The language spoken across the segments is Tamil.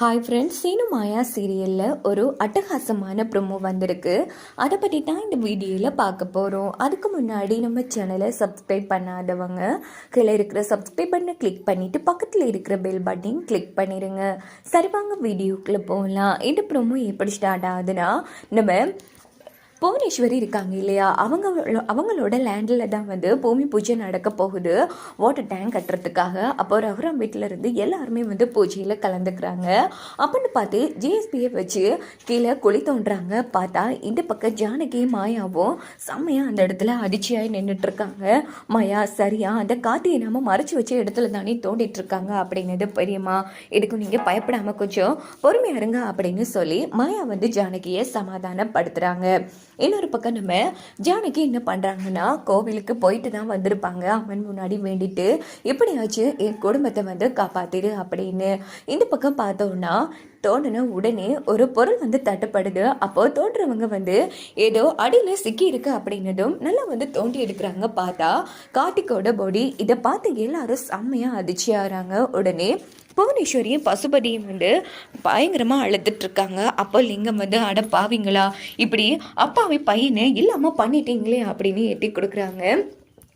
ஹாய் ஃப்ரெண்ட்ஸ் சீனு மாயா சீரியலில் ஒரு அட்டகாசமான ப்ரொமோ வந்திருக்கு. அதை பற்றி தான் இந்த வீடியோவில் பார்க்க போகிறோம் அதுக்கு முன்னாடி நம்ம சேனலை சப்ஸ்கிரைப் பண்ணாதவங்க கீழே இருக்கிற சப்ஸ்கிரைப் பண்ண கிளிக் பண்ணிவிட்டு பக்கத்தில் இருக்கிற பெல் பட்டன் கிளிக் பண்ணிடுங்க சரி வாங்க வீடியோக்குள்ளே போகலாம். இந்த ப்ரொமோ எப்படி ஸ்டார்ட் ஆகுதுன்னா நம்ம புவனேஸ்வரி இருக்காங்க இல்லையா? அவங்க அவங்களோட லேண்டில் தான் வந்து பூமி பூஜை நடக்க போகுது. வாட்டர் டேங்க் கட்டுறதுக்காக. அப்போ ரகுராம் வீட்டிலருந்து எல்லாருமே வந்து பூஜையில் கலந்துக்கிறாங்க. அப்படின்னு பார்த்து ஜிஎஸ்பியை வச்சு கீழே குழி தோன்றாங்க பார்த்தா இந்த பக்கம் ஜானகி மாயாவும் செம்மையாக அந்த இடத்துல அதிர்ச்சியாகி நின்றுட்டுருக்காங்க மாயா சரியா அந்த காத்தியை நம்ம மறைச்சி வச்ச இடத்துல தானே தோண்டிட்டு இருக்காங்க அப்படிங்கிறது பெரியம்மா. இதுக்கு நீங்கள் பயப்படாமல் கொஞ்சம் பொறுமையாக இருங்க அப்படின்னு சொல்லி மாயா வந்து ஜானகியை சமாதானப்படுத்துகிறாங்க இன்னொரு பக்கம் நம்ம ஜானகி என்ன பண்ணுறாங்கன்னா கோவிலுக்கு போயிட்டு தான் வந்திருப்பாங்க. அவன் முன்னாடி வேண்டிட்டு இப்படியாச்சு என் குடும்பத்தை வந்து காப்பாத்திடு அப்படின்னு. இந்த பக்கம் பார்த்தோன்னா தோணுன உடனே ஒரு பொருள் வந்து தட்டுப்படுது. அப்போ தோன்றவங்க வந்து ஏதோ அடியில் சிக்கி இருக்கு அப்படின்னதும் நல்லா வந்து தோண்டி எடுக்கிறாங்க. பார்த்தா கார்த்திகோட பாடி. இதை பார்த்து எல்லாரும் செம்மையாக அதிர்ச்சியாகிறாங்க. உடனே புவனேஸ்வரியும் பசுபதியும் வந்து பயங்கரமாக அழுதுட்ருக்காங்க அப்போ லிங்கம் வந்து அட பாவிங்களா இப்படி அப்பாவை பையனை இல்லாமல் பண்ணிட்டீங்களே அப்படின்னு எட்டி கொடுக்குறாங்க.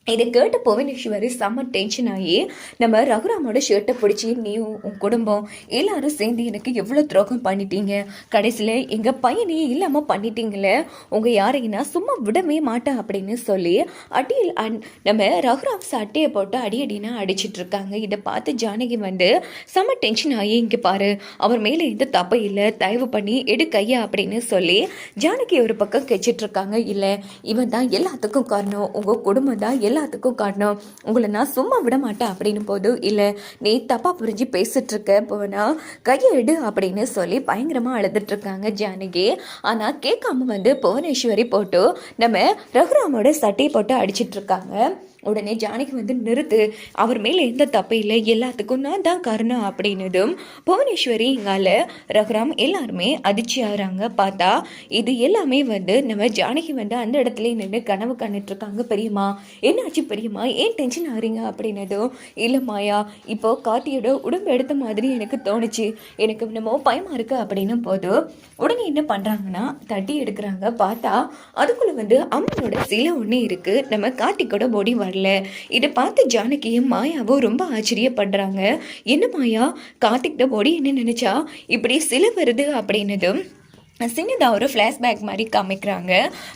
இதை கேட்ட புவனேஸ்வரி செம்ம டென்ஷன் ஆகி நம்ம ரகுராமோட ஷர்ட்டை பிடிச்சி நீ உன் குடும்பம் எல்லாரும் சேர்ந்து எனக்கு எவ்வளோ துரோகம் பண்ணிட்டீங்க? கடைசியில் எங்கள் பையனையே இல்லாமல் பண்ணிட்டீங்களே? உங்கள் யாரையும் சும்மா விடவே மாட்டேன் அப்படின்னு சொல்லி அடியில் அன் நம்ம ரகுராம் சட்டையை போட்டு அடி அடினா அடிச்சிட்டு இருக்காங்க. இதை பார்த்து ஜானகி வந்து செம்ம டென்ஷன் ஆகி இங்கே பாரு அவர் மேலே எந்த தப்பு இல்லை தயவு பண்ணி எடு கையா அப்படின்னு சொல்லி ஜானகி ஒரு பக்கம் கெச்சிட்ருக்காங்க இல்லை இவன் தான் எல்லாத்துக்கும் காரணம். உங்கள் குடும்பம் தான் எல்லாத்துக்கும் காட்டணும் உங்களை நான் சும்மா விட மாட்டேன் அப்படின்னு போது இல்லை நீ தப்பாக புரிஞ்சு பேசிட்டு இருக்க போனா கையெடு அப்படின்னு சொல்லி பயங்கரமாக அழுதுட்டு இருக்காங்க ஜானகி. ஆனால் கேட்காம வந்து புவனேஸ்வரி போட்டு நம்ம ரகுராமோட சட்டையை போட்டு அடிச்சிட்டு இருக்காங்க உடனே ஜானகி வந்து நிறுத்து அவர் மேலே எந்த தப்பு இல்லை எல்லாத்துக்கும் நான் தான் காரணம் அப்படின்னதும் புவனேஸ்வரி இங்கால ரகுராம் எல்லாருமே அதிர்ச்சி ஆகிறாங்க. பார்த்தா இது எல்லாமே வந்து நம்ம ஜானகி வந்து அந்த இடத்துல நின்று கனவு கண்டுட்டு இருக்காங்க பெரியம்மா என்னாச்சு பெரியம்மா? ஏன் டென்ஷன் ஆகுறீங்க? அப்படின்னதும் இல்லை மாயா இப்போ காத்தியோட உடம்பு எடுத்த மாதிரி எனக்கு தோணுச்சு. எனக்கு என்னமோ பயமா இருக்கு அப்படின்னும் போது உடனே என்ன பண்ணுறாங்கன்னா தட்டி எடுக்கிறாங்க. பார்த்தா அதுக்குள்ள வந்து அம்மனோட சிலை ஒன்று இருக்கு. நம்ம கார்த்திக்கோட வர வரல. இதை பார்த்து ஜானகியும் மாயாவும் ரொம்ப ஆச்சரியப்படுறாங்க. என்ன மாயா கார்த்திக்ட பொடி என்ன நினைச்சா? இப்படி சில வருது அப்படின்னதும் சின்னதாக ஒரு ஃப்ளாஷ்பேக் மாதிரி காமிக்கிறாங்க.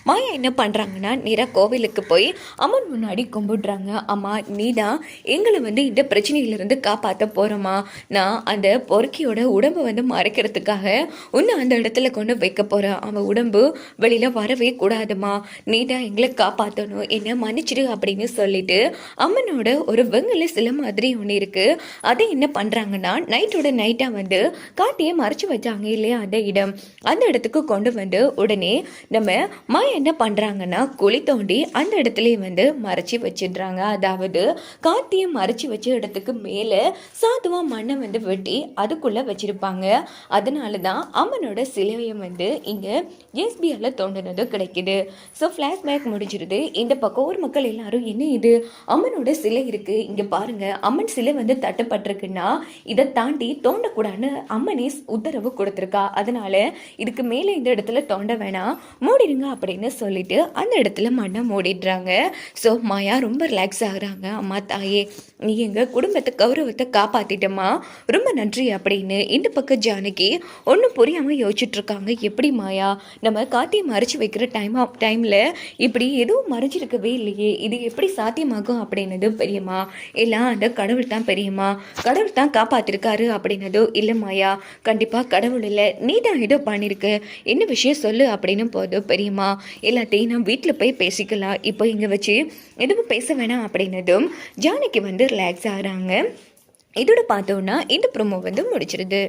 மாயா என்ன பண்ணுறாங்கன்னா நேராக கோவிலுக்கு போய் அம்மன் முன்னாடி கும்பிடுறாங்க. அம்மா நீ தான் எங்களை வந்து இந்த பிரச்சனையிலேருந்து காப்பாற்ற போகிறோமா நான் அந்த பொறுக்கியோட உடம்பை வந்து மறைக்கிறதுக்காக உன்னை அந்த இடத்துல கொண்டு வைக்க போகிறேன் அவன் உடம்பு வெளியில் வரவே கூடாதுமா நீ தான் எங்களை காப்பாற்றணும் என்னை மன்னிச்சிடு அப்படின்னு சொல்லிட்டு அம்மனோட ஒரு வெங்கல சில மாதிரி ஒன்று இருக்குது அதை என்ன பண்ணுறாங்கன்னா நைட்டோட நைட்டாக வந்து காட்டியை மறைச்சி வச்சாங்க இல்லையா அந்த இடம். அந்த இடத்துக்கு கொண்டு வந்து உடனே நம்ம மா என்ன பண்ணுறாங்கன்னா குழி தோண்டி அந்த இடத்துலையே வந்து மறைச்சி வச்சிடுறாங்க. அதாவது காத்தியை மறைச்சி வச்ச இடத்துக்கு மேலே சாதுவாக மண்ணை வந்து வெட்டி அதுக்குள்ளே வச்சுருப்பாங்க. அதனால தான் அம்மனோட சிலையை வந்து இங்கே எஸ்பிஆரில் தோண்டினது கிடைக்குது. ஸோ ஃப்ளாஷ்பேக் முடிஞ்சிருது. இந்த பக்கம் ஊர் மக்கள் எல்லாரும் என்ன இது? அம்மனோட சிலை இருக்குது இங்கே பாருங்கள் அம்மன் சிலை வந்து தட்டுப்பட்டிருக்குன்னா இதை தாண்டி தோண்டக்கூடாதுன்னு அம்மனே உத்தரவு கொடுத்துருக்கா. அதனால இதுக்கு மேலே இந்த இடத்துல தோண்ட வேணாம் மூடிடுங்க அப்படின்னு சொல்லிட்டு அந்த இடத்துல மண்ணை மூடிடுறாங்க. ஸோ மாயா ரொம்ப ரிலாக்ஸ் ஆகுறாங்க. அம்மா தாயே நீ எங்கள் குடும்பத்தை கௌரவத்தை காப்பாத்திட்டம்மா. ரொம்ப நன்றி அப்படின்னு இந்த பக்கம் ஜானகி ஒன்றும் புரியாமல் யோசிச்சுட்டு இருக்காங்க எப்படி மாயா நம்ம காத்தியை மறைச்சி வைக்கிற டைம் டைமில் இப்படி எதுவும் மறைஞ்சிருக்கவே இல்லையே. இது எப்படி சாத்தியமாகும் அப்படின்னது பெரியம்மா எல்லாம் அந்த கடவுள் தான் பெரியம்மா. கடவுள் தான் காப்பாத்திருக்காரு அப்படின்னதோ இல்லை மாயா கண்டிப்பாக கடவுள் இல்லை. நீ தான் ஏதோ பண்ணியிருக்கு என்ன விஷயம் சொல்லு அப்படின்னு போது பெரியம்மா எல்லாத்தையும் நான் வீட்டில் போய் பேசிக்கலாம். இப்போ இங்கே வச்சு எதுவும் பேச வேணாம் அப்படின்னதும் ஜானகி வந்து ரிலாக்ஸ் ஆகிறாங்க. இதோட பார்த்தோன்னா இந்த ப்ரோமோ வந்து முடிச்சிருது.